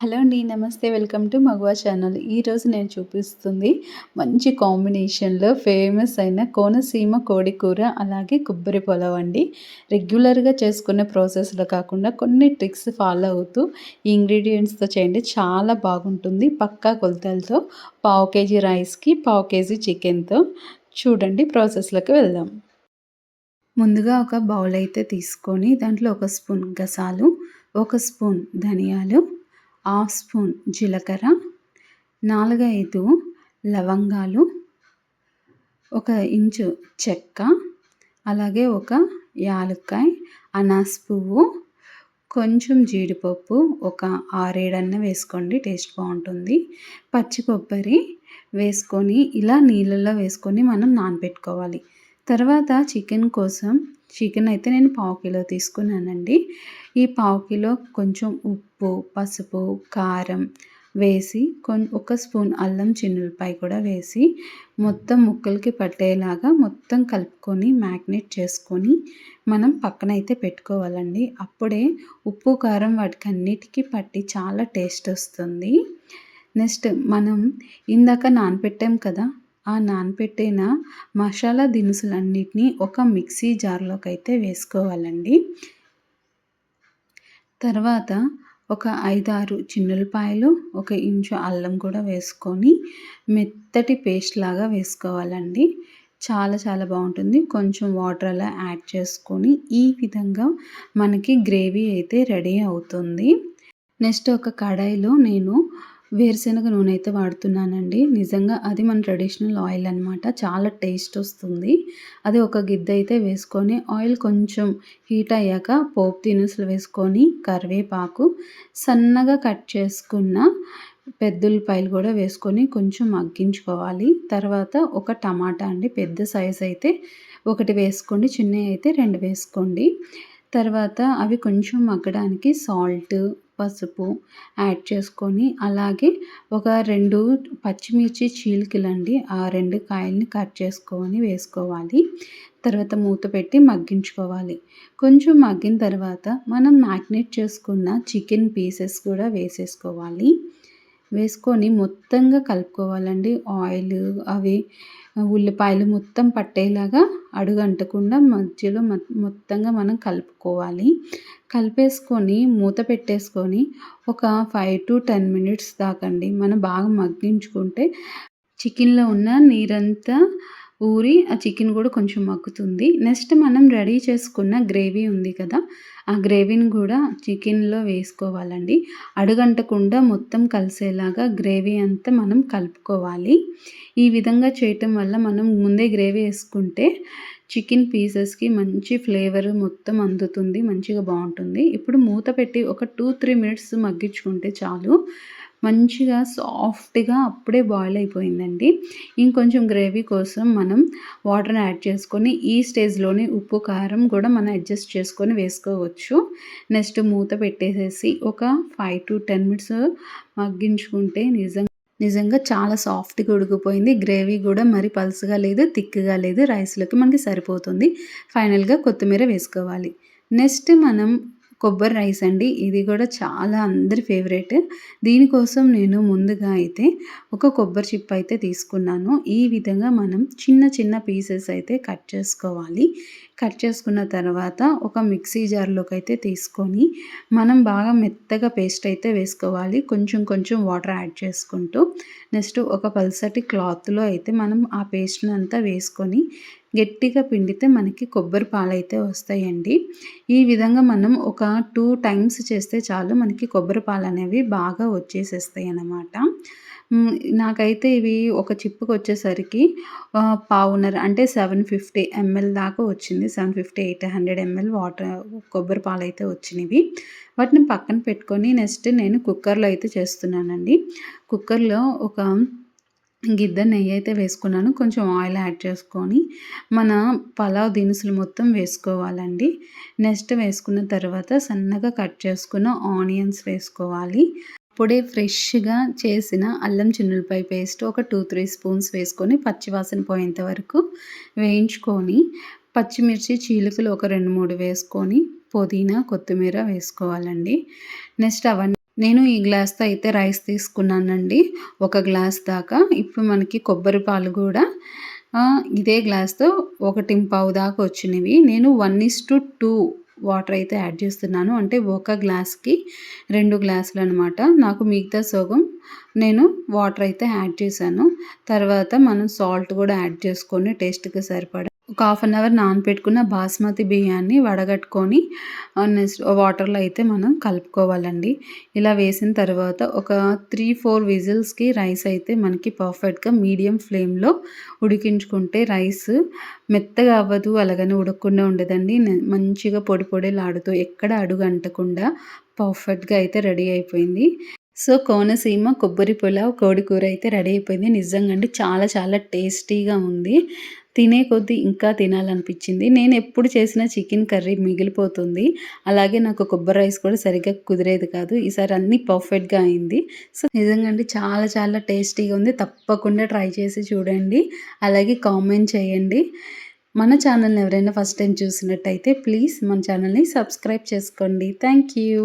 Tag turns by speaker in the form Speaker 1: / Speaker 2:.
Speaker 1: Hello అండి నమస్తే. Welcome to మగవా ఛానల్. ఈరోజు నేను చూపిస్తుంది మంచి కాంబినేషన్లో ఫేమస్ అయిన కోనసీమ కోడి కూర అలాగే కొబ్బరి పొలవ్ అండి. రెగ్యులర్గా చేసుకునే ప్రాసెస్లో కాకుండా కొన్ని ట్రిక్స్ ఫాలో అవుతూ ఈ ఇంగ్రీడియంట్స్తో చేయండి. చాలా బాగుంటుంది. పక్కా కొలతలతో పావు కేజీ రైస్కి పావు కేజీ చికెన్తో చూడండి. ప్రాసెస్లోకి వెళ్దాం. ముందుగా ఒక బౌల్ అయితే తీసుకొని దాంట్లో ఒక స్పూన్ గసాలు ఒక స్పూన్ ధనియాలు హాఫ్ స్పూన్ జీలకర్ర నాలుగైదు లవంగాలు ఒక ఇంచు చెక్క అలాగే ఒక యాలక్కాయ అనాస్ పువ్వు కొంచెం జీడిపప్పు ఒక ఆరేడన్న వేసుకోండి టేస్ట్ బాగుంటుంది. పచ్చి కొబ్బరి వేసుకొని ఇలా నీళ్ళల్లో వేసుకొని మనం నానబెట్టుకోవాలి తర్వాత చికెన్ కోసం చికెన్ అయితే నేను పావు కిలో తీసుకున్నానండి. ఈ పావు కిలో కొంచెం ఉప్పు పసుపు కారం వేసి కొం ఒక స్పూన్ అల్లం చిన్నులపాయ కూడా వేసి మొత్తం ముక్కలకి పట్టేలాగా మొత్తం కలుపుకొని మ్యాగ్నేట్ చేసుకొని మనం పక్కన అయితే పెట్టుకోవాలండి. అప్పుడే ఉప్పు కారం వాటికి అన్నిటికీ పట్టి చాలా టేస్ట్ వస్తుంది. నెక్స్ట్ మనం ఇందాక నానపెట్టాం కదా ఆ నానపెట్టిన మసాలా దినుసులన్నిటినీ ఒక మిక్సీ జార్లోకి అయితే వేసుకోవాలండి. తర్వాత ఒక ఐదారు చిన్నులపాయలు ఒక ఇంచు అల్లం కూడా వేసుకొని మెత్తటి పేస్ట్ లాగా వేసుకోవాలండి. చాలా చాలా బాగుంటుంది. కొంచెం వాటర్ అలా యాడ్ చేసుకొని ఈ విధంగా మనకి గ్రేవీ అయితే రెడీ అవుతుంది. నెక్స్ట్ ఒక కడాయిలో నేను వేరుశనగ నూనె అయితే వాడుతున్నానండి. నిజంగా అది మన ట్రెడిషనల్ ఆయిల్ అనమాట చాలా టేస్ట్ వస్తుంది. అది ఒక గిద్ద అయితే వేసుకొని ఆయిల్ కొంచెం హీట్ అయ్యాక పోపు దినుసులు వేసుకొని కరివేపాకు సన్నగా కట్ చేసుకున్న పెద్దుల్లిపాయలు కూడా వేసుకొని కొంచెం మగ్గించుకోవాలి. తర్వాత ఒక టమాటా అండి పెద్ద సైజ్ అయితే ఒకటి వేసుకోండి చిన్నవి అయితే రెండు వేసుకోండి. తర్వాత అవి కొంచెం మగ్గడానికి సాల్ట్ పసుపు యాడ్ చేసుకొని అలాగే ఒక రెండు పచ్చిమిర్చి చీలికలండి. ఆ రెండు కాయల్ని కట్ చేసుకొని వేసుకోవాలి. తర్వాత మూత పెట్టి మగ్గించుకోవాలి. కొంచెం మగ్గిన తర్వాత మనం మ్యాగ్నేట్ చేసుకున్న చికెన్ పీసెస్ కూడా వేసేసుకోవాలి. వేసుకొని మొత్తంగా కలుపుకోవాలండి. ఆయిల్ అవి ఉల్లిపాయలు మొత్తం పట్టేలాగా అడుగంటకుండా మధ్యలో మొత్తంగా మనం కలుపుకోవాలి. కలిపేసుకొని మూత పెట్టేసుకొని ఒక ఫైవ్ టు టెన్ మినిట్స్ దాకండి. మనం బాగా మగ్గించుకుంటే చికెన్లో ఉన్న నీరంతా ఊరి ఆ చికెన్ కూడా కొంచెం మగ్గుతుంది. నెక్స్ట్ మనం రెడీ చేసుకున్న గ్రేవీ ఉంది కదా ఆ గ్రేవీని కూడా చికెన్లో వేసుకోవాలండి. అడుగంటకుండా మొత్తం కలిసేలాగా గ్రేవీ అంతా మనం కలుపుకోవాలి. ఈ విధంగా చేయటం వల్ల మనం ముందే గ్రేవీ వేసుకుంటే చికెన్ పీసెస్కి మంచి ఫ్లేవర్ మొత్తం అందుతుంది మంచిగా బాగుంటుంది. ఇప్పుడు మూత పెట్టి ఒక టూ త్రీ మినిట్స్ మగ్గించుకుంటే చాలు. మంచిగా సాఫ్ట్గా అప్పుడే బాయిల్ అయిపోయిందండి. ఇంకొంచెం గ్రేవీ కోసం మనం వాటర్ యాడ్ చేసుకొని ఈ స్టేజ్లోనే ఉప్పు కారం కూడా మనం అడ్జస్ట్ చేసుకొని వేసుకోవచ్చు. నెక్స్ట్ మూత పెట్టేసేసి ఒక ఫైవ్ టు టెన్ మినిట్స్ మగ్గించుకుంటే నిజంగా నిజంగా చాలా సాఫ్ట్గా ఉడికిపోయింది. గ్రేవీ కూడా మరి పలుసుగా లేదు థిక్గా లేదు. రైస్లోకి మనకి సరిపోతుంది. ఫైనల్గా కొత్తిమీర వేసుకోవాలి. నెక్స్ట్ మనం కొబ్బరి రైస్ అండి. ఇది కూడా చాలా అందరి ఫేవరెట్. దీనికోసం నేను ముందుగా అయితే ఒక కొబ్బరి చిప్ అయితే తీసుకున్నాను. ఈ విధంగా మనం చిన్న చిన్న పీసెస్ అయితే కట్ చేసుకోవాలి. కట్ చేసుకున్న తర్వాత ఒక మిక్సీ జార్లోకి అయితే తీసుకొని మనం బాగా మెత్తగా పేస్ట్ అయితే వేసుకోవాలి. కొంచెం కొంచెం వాటర్ యాడ్ చేసుకుంటూ నెక్స్ట్ ఒక పల్సటి క్లాత్లో అయితే మనం ఆ పేస్ట్ని అంతా వేసుకొని గట్టిగా పిండితే మనకి కొబ్బరి పాలు అయితే వస్తాయండి. ఈ విధంగా మనం ఒక టూ టైమ్స్ చేస్తే చాలు మనకి కొబ్బరి పాలు అనేవి బాగా వచ్చేసేస్తాయి అన్నమాట నాకైతే ఇవి ఒక చిప్పుకి వచ్చేసరికి పావున్నర అంటే సెవెన్ ఫిఫ్టీ ఎంఎల్ దాకా వచ్చింది. Seven fifty eight hundred ML water కొబ్బరి పాలు అయితే వచ్చినవి వాటిని పక్కన పెట్టుకొని నెక్స్ట్ నేను కుక్కర్లో అయితే చేస్తున్నానండి. కుక్కర్లో ఒక గిద్ద నెయ్యి అయితే వేసుకున్నాను. కొంచెం ఆయిల్ యాడ్ చేసుకొని మన పలావ్ దినుసులు మొత్తం వేసుకోవాలండి. నెక్స్ట్ వేసుకున్న తర్వాత సన్నగా కట్ చేసుకున్న ఆనియన్స్ వేసుకోవాలి. అప్పుడే ఫ్రెష్గా చేసిన అల్లం చిన్నులపాయ పేస్ట్ ఒక టూ త్రీ స్పూన్స్ వేసుకొని పచ్చివాసన పోయేంత వరకు వేయించుకొని పచ్చిమిర్చి చీలికలు ఒక రెండు మూడు వేసుకొని పుదీనా కొత్తిమీర వేసుకోవాలండి నెక్స్ట్ అవన్నీ నేను ఈ గ్లాస్‌తో అయితే రైస్ తీసుకున్నానండి. ఒక గ్లాస్ దాకా. ఇప్పుడు మనకి కొబ్బరి పాలు కూడా ఇదే గ్లాస్‌తో ఒకటి పావు దాకా వచ్చినవి. నేను 1:2 వాటర్ అయితే యాడ్ చేస్తున్నాను. అంటే ఒక గ్లాస్‌కి రెండు గ్లాసులు అనమాట నాకు మిగతా సగం నేను వాటర్ అయితే యాడ్ చేశాను. తర్వాత మనం సాల్ట్ కూడా యాడ్ చేసుకొని టేస్ట్‌కి సరిపడా ఒక హాఫ్ అన్ అవర్ నానపెట్టుకున్న బాస్మతి బియ్యాన్ని వడగట్టుకొని నెక్స్ట్ వాటర్‌లో అయితే మనం కలుపుకోవాలండి. ఇలా వేసిన తర్వాత ఒక 3, 4 విజిల్స్‌కి రైస్ అయితే మనకి పర్ఫెక్ట్‌గా మీడియం ఫ్లేమ్‌లో ఉడికించుకుంటే రైస్ మెత్తగా అవ్వదు. అలాగని ఉడకకుండా ఉండదండి. మంచిగా పొడి పొడిలాడుతూ ఎక్కడ అడుగు అంటకుండా పర్ఫెక్ట్‌గా అయితే రెడీ అయిపోయింది. సో, కోనసీమ కొబ్బరి పులావ్ కోడి కూర అయితే రెడీ అయిపోయింది. నిజంగా అండి చాలా చాలా టేస్టీగా ఉంది. తినే కొద్దీ ఇంకా తినాలనిపించింది. నేను ఎప్పుడు చేసిన చికెన్ కర్రీ మిగిలిపోతుంది. అలాగే నాకు కొబ్బరి రైస్ కూడా సరిగ్గా కుదిరేది కాదు. ఈసారి అన్నీ పర్ఫెక్ట్‌గా అయింది. సో, నిజంగా అండి చాలా చాలా టేస్టీగా ఉంది. తప్పకుండా ట్రై చేసి చూడండి. అలాగే కామెంట్ చేయండి. మన ఛానల్‌ని ఎవరైనా ఫస్ట్ టైం చూసినట్టయితే ప్లీజ్ మన ఛానల్‌ని సబ్స్క్రైబ్ చేసుకోండి. Thank you.